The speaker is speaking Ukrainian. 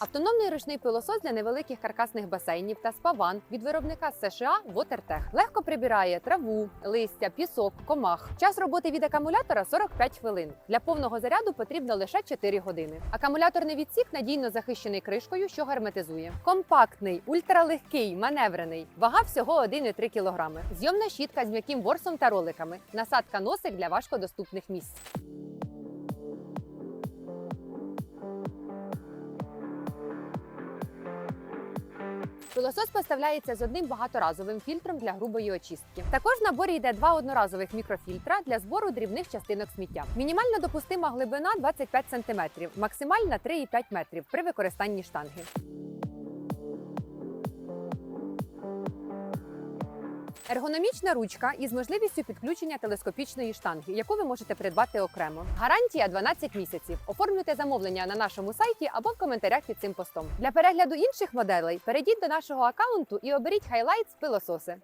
Автономний ручний пилосос для невеликих каркасних басейнів та спаван від виробника США Watertech. легко прибирає траву, листя, пісок, комах. Час роботи від акумулятора 45 хвилин. Для повного заряду потрібно лише 4 години. Акумуляторний відсік надійно захищений кришкою, що герметизує. Компактний, ультралегкий, маневрений. Вага всього 1,3 кг. Зйомна щітка з м'яким ворсом та роликами. Насадка носик для важкодоступних місць. Пилосос поставляється з одним багаторазовим фільтром для грубої очистки. Також в наборі йде два одноразових мікрофільтра для збору дрібних частинок сміття. Мінімально допустима глибина 25 см, максимальна 3,5 метрів при використанні штанги. Ергономічна ручка із можливістю підключення телескопічної штанги, яку ви можете придбати окремо. Гарантія 12 місяців. Оформлюйте замовлення на нашому сайті або в коментарях під цим постом. Для перегляду інших моделей перейдіть до нашого аккаунту і оберіть хайлайт з пилососи.